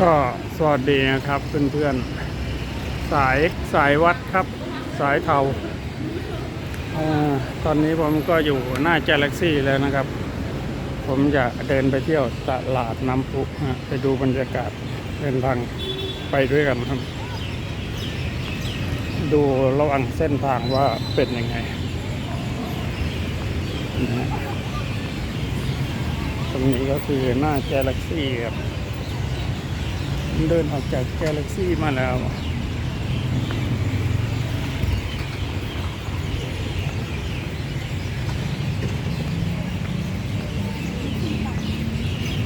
ก็สวัสดีนะครับเพื่อนๆสายสายวัดครับ สายเทาอตอนนี้ผมก็อยู่หน้า Galaxy แล้วนะครับ ผมจะเดินไปเที่ยวตลาดน้ำพุไปดูบรรยากาศเดินทางไปด้วยกันครับ ดูระหว่างเส้นทางว่าเป็นยังไงตรงนี้ก็คือหน้า Galaxy ครับ เดินออกจากกาแล็กซี่มาแล้ว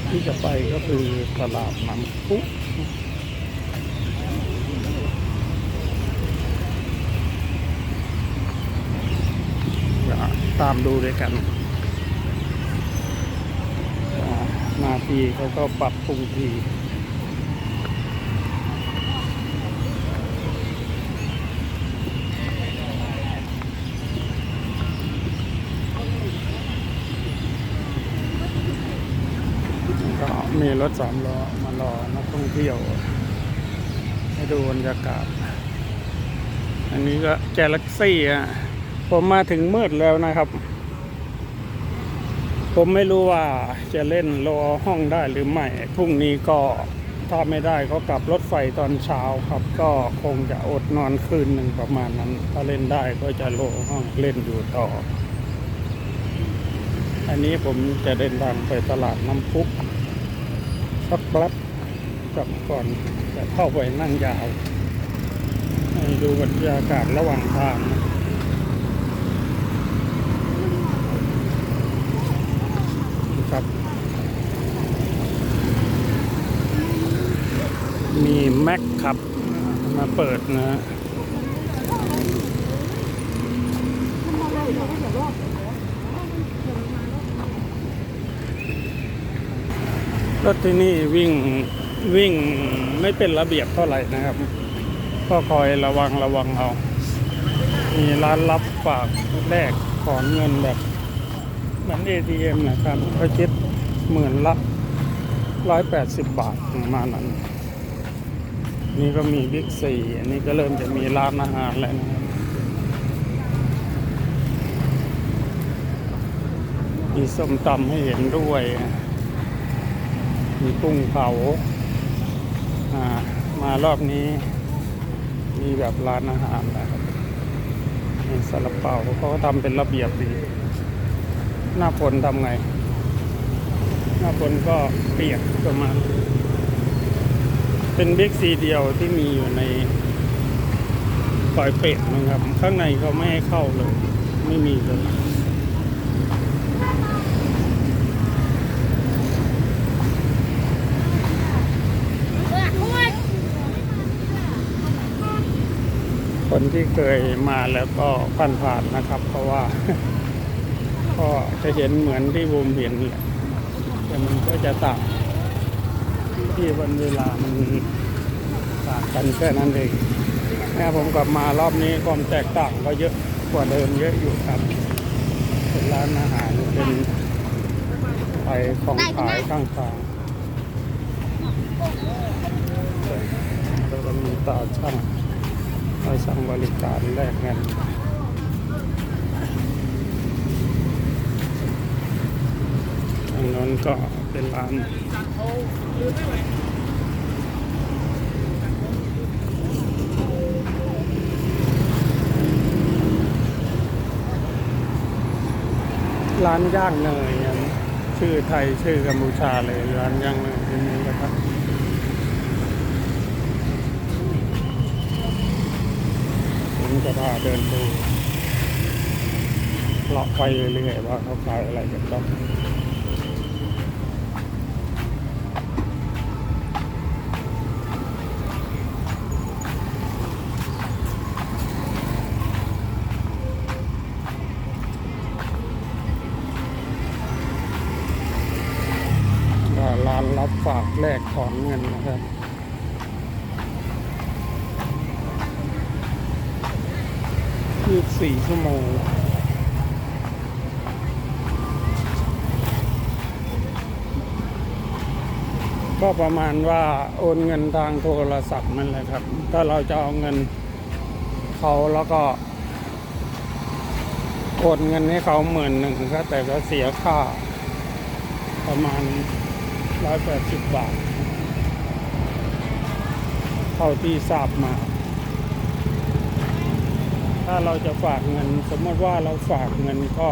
ที่จะไปก็คือตลาดน้ำพุเดี๋ยวตามดูด้วยกันอ่าหนาทีเขาก็ปรับปรุงที ก็ มีรถสามล้อมารอนักท่องเที่ยว ให้ดูบรรยากาศ อันนี้ก็แกล a กซี่อะ ผมมาถึงมืดแล้วนะครับ ผมไม่รู้ว่าจะเล่นรอห้องได้หรือไม่ พรุ่งนี้ก็ถ้าไม่ได้ก็กลับรถไฟตอนเช้าครับ ก็คงจะอดนอนคืนหนึ่งประมาณนั้น ถ้าเล่นได้ก็จะโลห้องเล่นอยู่ต่อ อันนี้ผมจะเดินทางไปตลาดน้ำพุ สักแป๊บกับก่อนจะเข้าไปนั่งยาวให้ดูบรรยากาศระหว่างทางครับ มีแม็กครับมาเปิดนะ รถที่นี่วิ่งวิ่งไม่เป็นระเบียบเท่าไหร่นะครับ ก็คอยระวังระวังเอา มีร้านรับฝากแลกถอนเงินแบบเหมือน ATM นะครับก็คิดหมื่นละร้อยแปดสิบบาทประมาณนั้น นี่ก็มีบิ๊กซีอันนี้ก็เริ่มจะมีร้านอาหารแล้วนะมีส้มตำให้เห็นด้วย มีกุ้งเผามารอบนี้ มีแบบร้านอาหารนะครับมีซาลาเปาเขาก็ทำเป็นระเบียบดี หน้าฝนทำไง หน้าฝนก็เปียกประมาณเป็นบิ๊กซีเดียวที่มีอยู่ในปอยเป็ดนะครับ ข้างในเขาไม่ให้เข้าเลย ไม่มีเลย คนที่เคยมาแล้วก็ผ่านผ่านๆนะครับ เพราะว่า ก็จะเห็นเหมือนที่บูมเห็นแหละแต่มันก็จะต่างที่วันเวลามันต่างกันแค่นั้นเองแม่ผมกลับมารอบนี้ความแตกต่างก็เยอะกว่าเดิมเยอะอยู่ครับเป็นร้านอาหารเป็นไปของขายข้างทางแล้วก็มีตาช่าง ไปสั่งบริการแลกเงินทางนั้นก็เป็นร้านร้านย่างเนยชื่อไทยชื่อกัมพูชาเลยร้านย่างเนยนี่นะครับ ผม จะพาเดินดูเลาะไปเรื่อยๆว่าเขาขายอะไรกันบ้างก็ร้านรับฝากแลกถอนเงินนะครับ ยี่สิบสี่ชั่วโมงก็ประมาณว่าโอนเงินทางโทรศัพท์นั่นแหละครับ ถ้าเราจะเอาเงินเขาแล้วก็โอนเงินให้เขาหมื่นหนึ่งก็แต่ก็เสียค่า ประมาณร้อยแปดสิบบาท เท่าที่ทราบมา ถ้าเราจะฝากเงิน สมมติว่าเราฝากเงินก็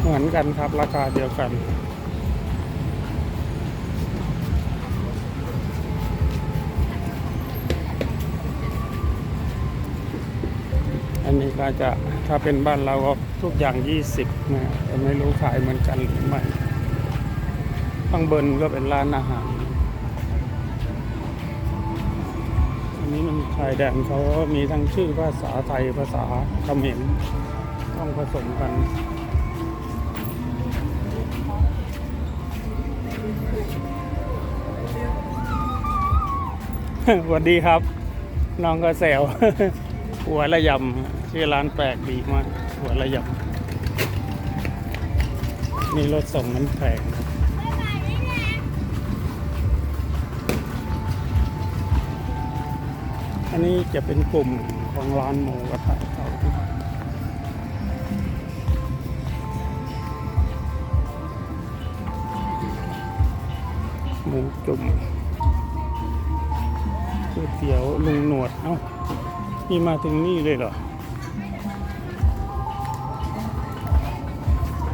เหมือนกันครับราคาเดียวกันอันนี้ก็จะถ้าเป็นบ้านเราก็ทุกอย่าง 20นะแต่ไม่รู้ขายเหมือนกันหรือไม่ข้างบนก็เป็นร้านอาหาร อันนี้มันชายแดนเขามีทั้งชื่อภาษาไทยภาษาเขมรต้องผสมกันสวัสดีครับ น้องก็แซวหัวระยำชื่อร้านแปลกดีมาก หัวระยำมีรถส่งน้ำแข็ง อันนี้จะเป็นกลุ่มของร้านหมูกระทะเขาหมูจุ่มก๋วยเตี๋ยวลุงหนวด เอ้านี่มาถึงนี่เลยเหรอ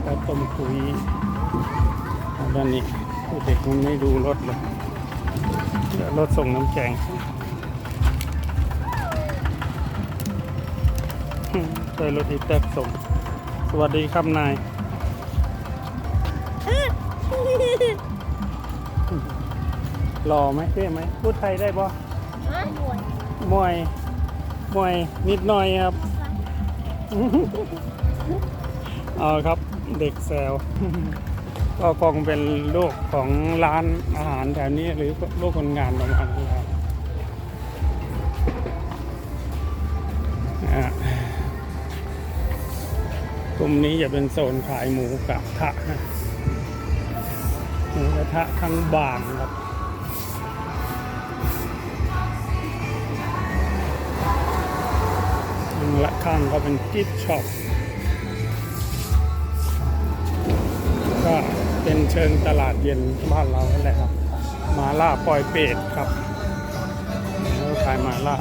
แล้วต้มคุยด้านนี้เด็กมันไม่ดูรถเลยเดี๋ยวรถส่งน้ำแข็งอืม ใช่รถอีแท็กส่ง สวัสดีครับนายรอไหมเท่ไหมพูดไทยได้ปะมวย มวย นิดหน่อยครับ เอาครับ เด็กแซว ก็คงเป็นลูกของร้านอาหารแถวนี้หรือลูกคนงานประมาณนี้ครับ ลุ่มนี้จะเป็นโซนขายหมูกระทะนะหมูกระทะทั้งบางครับและข้างก็เป็นกิฟช็อปก็เป็นเชิงตลาดเย็นบ้านเราแหละครับ มาล่าปล่อยเป็ดครับแล้วขายมาล่า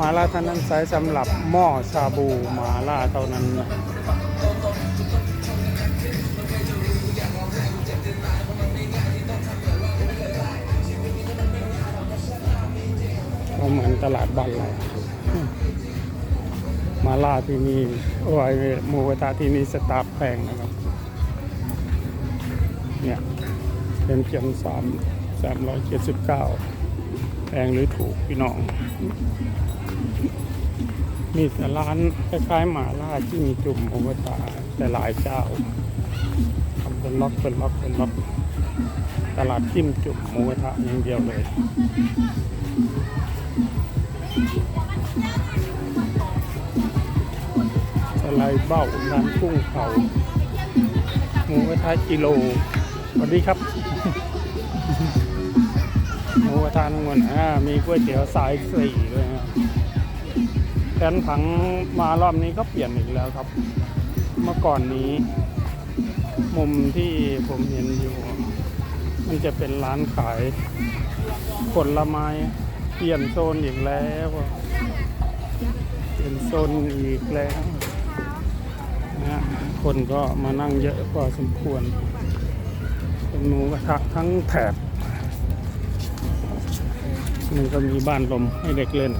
มาล่าเท่านั้นใช้สำหรับหม้อชาบูมาล่าเท่านั้นนะ ก็เหมือนตลาดบ้านเรามาล่าที่นี่โอ้ยหมูกระทะที่นี่สตาร์แพงนะครับ เนี่ยเป็นเพียงสามสามร้อยเจ็ดสิบเก้าแพงหรือถูกพี่น้องมีแต่ร้านคล้ายๆหมาล่าที่มีจุ่มหมูกระทะแต่หลายเจ้าทำเป็นล็อกเป็นล็อกเป็นล็อกตลาดจิ้มจุ่มหมูกระทะอย่างเดียวเลย สไลด์เบ้าร้านกุ้งเผาหมูกระทะกิโลสวัสดีครับ หมูกระทะทั้งหมดอ่ามีก๋วยเตี๋ยวสายสี่ด้วยนะแผนผังมารอบนี้ก็เปลี่ยนอีกแล้วครับ เมื่อก่อนนี้ มุมที่ผมเห็นอยู่ มันจะเป็นร้านขายผลไม้ เปลี่ยนโซนอีกแล้ว เปลี่ยนโซนอีกแล้วนะคนก็มานั่งเยอะพอสมควรเป็นหมูกระทะทั้งแถบมันก็มีบ้านลมให้เด็กเล่น